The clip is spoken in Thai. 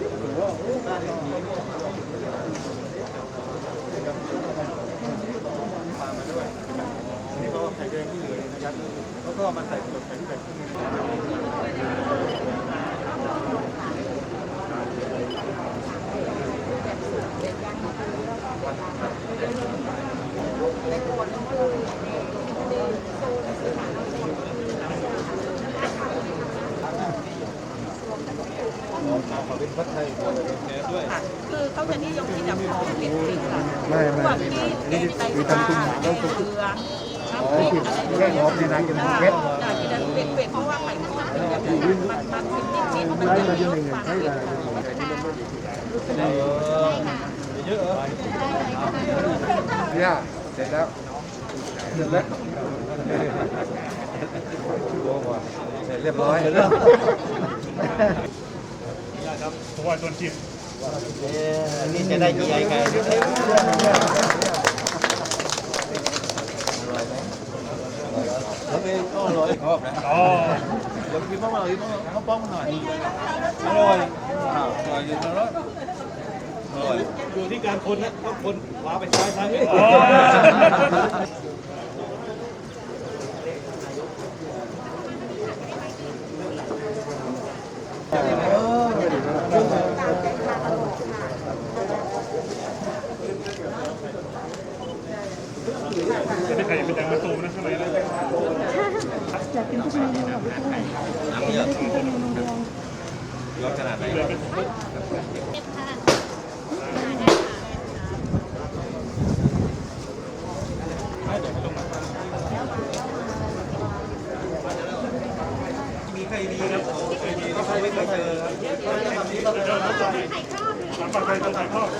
นี่ก็ไข่แดงที่เหลือนะครับแล้วก็มาใส่ ขนมไข่ที่แบบค่ะคือเขาจะนิยมที่จะพร้อมเผ็ดพริกค่ะไม่ไม่พวกที่แกงไตปลาแกงเกลือน้ำพริกอะไรแค่หอมเนี่ยนะกินค่ะเผ็ดอยากกินเผ็ดเผ็ดเพราะว่าไข่มันจะมันมันเผ็ดนิดนิดมันจะเยอะกว่าเผ็ดค่ะเยอะเหรอเนี่ยเสร็จแล้วเสร็จแล้วเสร็จเรียบร้อย เพราะว่าต้นจิตนี่จะได้กี่ไอ้ไก่ก็อร่อยชอบนะอ๋อเดี๋ยวกินบ้างหน่อยกินบ้างข้าวป้องหน่อยอร่อยอร่อยอร่อยอร่อยอยู่ที่การคนนะก็คนขวาไปซ้ายซ้ายไปขวาอ จะไม่ใครเป็นแตงมาตูมนะข้างในนะน้ำเยอะรสขนาดไหนมีใครมีครับเคยมีที่ไม่เคยเจอครับน้ำปลาไทยต้องถ่ายทอด